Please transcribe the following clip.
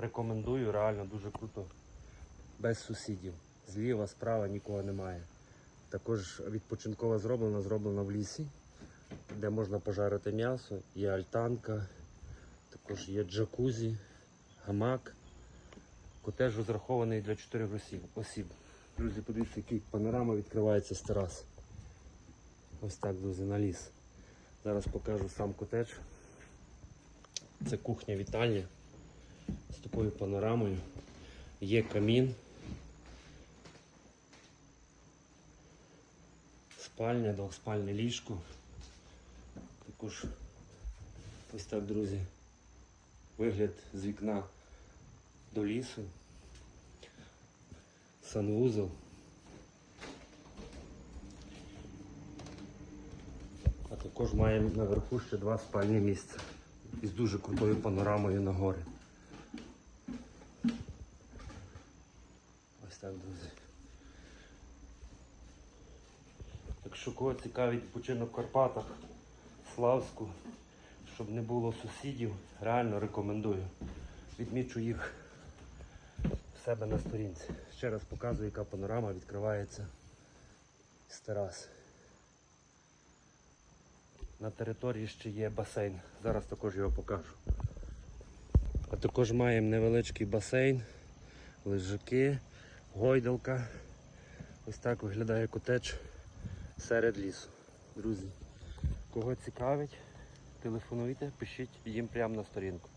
Рекомендую, реально дуже круто. Без сусідів. Зліва, справа нікого немає. Також відпочинкова зроблена, зроблена в лісі, де можна пожарити м'ясо, є альтанка, також є джакузі, гамак. Котеж розрахований для 4 осіб. Друзі, подивіться, який панорама відкривається з терас. Ось так, друзі, на ліс. Зараз покажу сам котедж. Це кухня вітальня з такою панорамою. Є камін. Спальня, двохспальне ліжко. Також ось так, друзі. Вигляд з вікна до лісу. Санвузол. А також маємо наверху ще два спальні місця із дуже крутою панорамою на гори. Так. Якщо кого цікавить відпочинок в Карпатах, Славську, щоб не було сусідів, реально рекомендую. Відмічу їх в себе на сторінці. Ще раз показую, яка панорама відкривається з тераси. На території ще є басейн. Зараз також його покажу. А також маємо невеличкий басейн, лежаки, гойдалка. Ось так виглядає котедж серед лісу. Друзі, кого цікавить, телефонуйте, пишіть їм прямо на сторінку.